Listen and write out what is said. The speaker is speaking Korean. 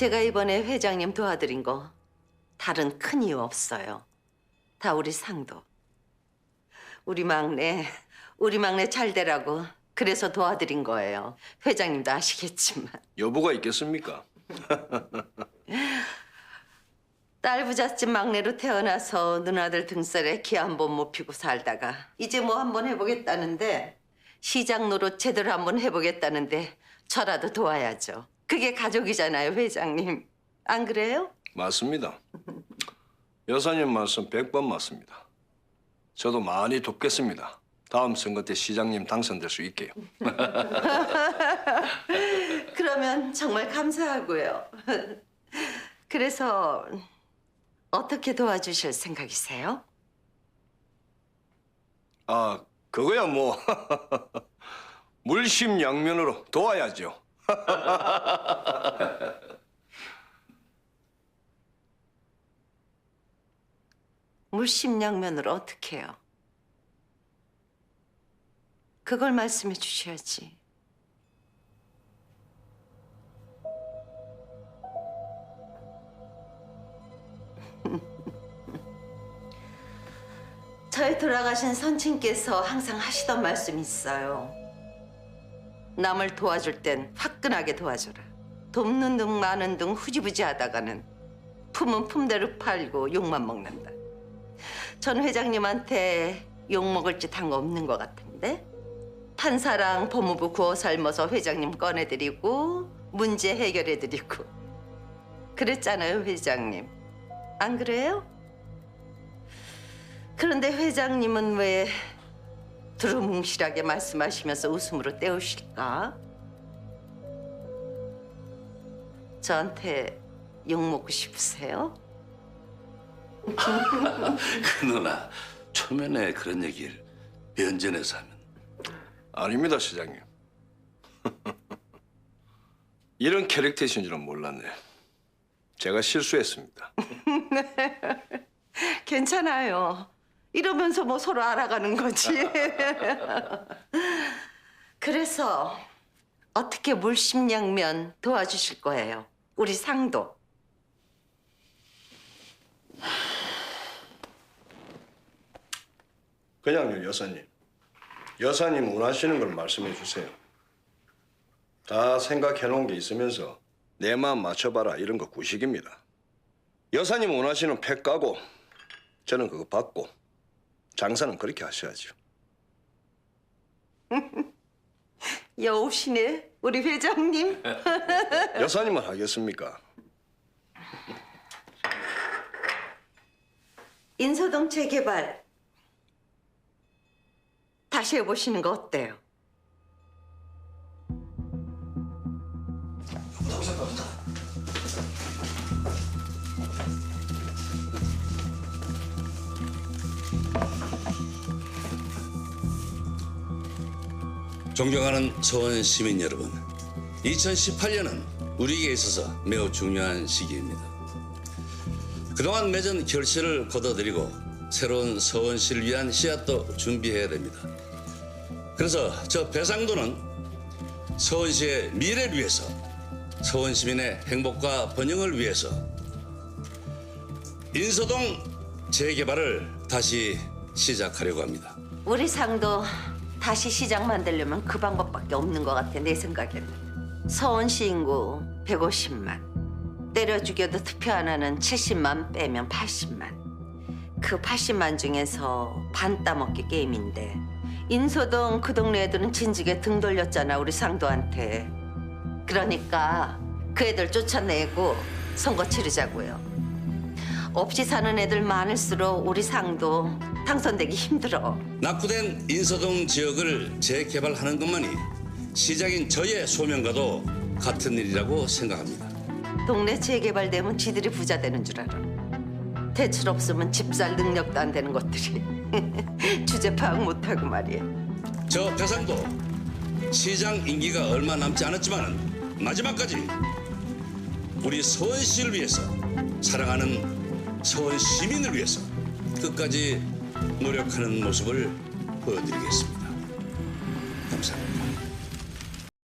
제가 이번에 회장님 도와드린 거 다른 큰 이유 없어요. 다 우리 상도. 우리 막내, 우리 막내 잘 되라고 그래서 도와드린 거예요. 회장님도 아시겠지만. 여부가 있겠습니까? 딸 부잣집 막내로 태어나서 누나들 등살에 기 한 번 못 피고 살다가 이제 뭐 한 번 해보겠다는데 시장 노릇 제대로 한 번 해보겠다는데 저라도 도와야죠. 그게 가족이잖아요, 회장님. 안 그래요? 맞습니다. 여사님 말씀 100번 맞습니다. 저도 많이 돕겠습니다. 다음 선거 때 시장님 당선될 수 있게요. 그러면 정말 감사하고요. 그래서 어떻게 도와주실 생각이세요? 아, 그거야 뭐 물심양면으로 도와야죠. 물심양면으로 어떻게 해요? 그걸 말씀해 주셔야지. 저희 돌아가신 선친께서 항상 하시던 말씀이 있어요. 남을 도와줄 땐 화끈하게 도와줘라. 돕는 둥 마는 둥 후지부지 하다가는 품은 품대로 팔고 욕만 먹는다. 전 회장님한테 욕 먹을 짓 한 거 없는 것 같은데? 판사랑 법무부 구워 삶아서 회장님 꺼내드리고 문제 해결해드리고 그랬잖아요 회장님 안 그래요? 그런데 회장님은 왜 두루뭉실하게 말씀하시면서 웃음으로 때우실까? 저한테 욕 먹고 싶으세요? 그 누나 초면에 그런 얘기를 면전에서 하면 아닙니다, 시장님. 이런 캐릭터이신 줄은 몰랐네. 제가 실수했습니다. 괜찮아요. 이러면서 뭐 서로 알아가는 거지. 그래서 어떻게 물심양면 도와주실 거예요? 우리 상도. 그냥요, 여사님. 여사님 원하시는 걸 말씀해 주세요. 다 생각해 놓은 게 있으면서 내 마음 맞춰봐라 이런 거 구식입니다. 여사님 원하시는 팩 까고 저는 그거 받고 장사는 그렇게 하셔야죠. 여우시네, 우리 회장님. 여사님은 하겠습니까? 인서동 재개발 다시 해보시는 거 어때요? 존경하는 서원 시민 여러분 2018년은 우리에게 있어서 매우 중요한 시기입니다 그동안 맺은 결실을 거둬들이고 새로운 서원시를 위한 씨앗도 준비해야 됩니다 그래서 저 배상도는 서원시의 미래를 위해서 서원 시민의 행복과 번영을 위해서 인서동 재개발을 다시 시작하려고 합니다. 우리 상도 다시 시장 만들려면 그 방법밖에 없는 것 같아 내 생각에는 서울시 인구 150만. 때려 죽여도 투표 하나는 70만 빼면 80만. 그 80만 중에서 반 따먹기 게임인데 인소동 그 동네 애들은 진즉에 등 돌렸잖아 우리 상도한테. 그러니까 그 애들 쫓아내고 선거 치르자고요. 없이 사는 애들 많을수록 우리 상도 당선되기 힘들어 낙후된 인서동 지역을 재개발하는 것만이 시장인 저의 소명과도 같은 일이라고 생각합니다. 동네 재개발되면 지들이 부자 되는 줄 알아. 대출 없으면 집 살 능력도 안 되는 것들이 주제 파악 못하고 말이야. 저 배상도 시장 임기가 얼마 남지 않았지만 마지막까지 우리 서울시를 위해서 사랑하는 서울 시민을 위해서 끝까지 노력하는 모습을 보여드리겠습니다. 감사합니다.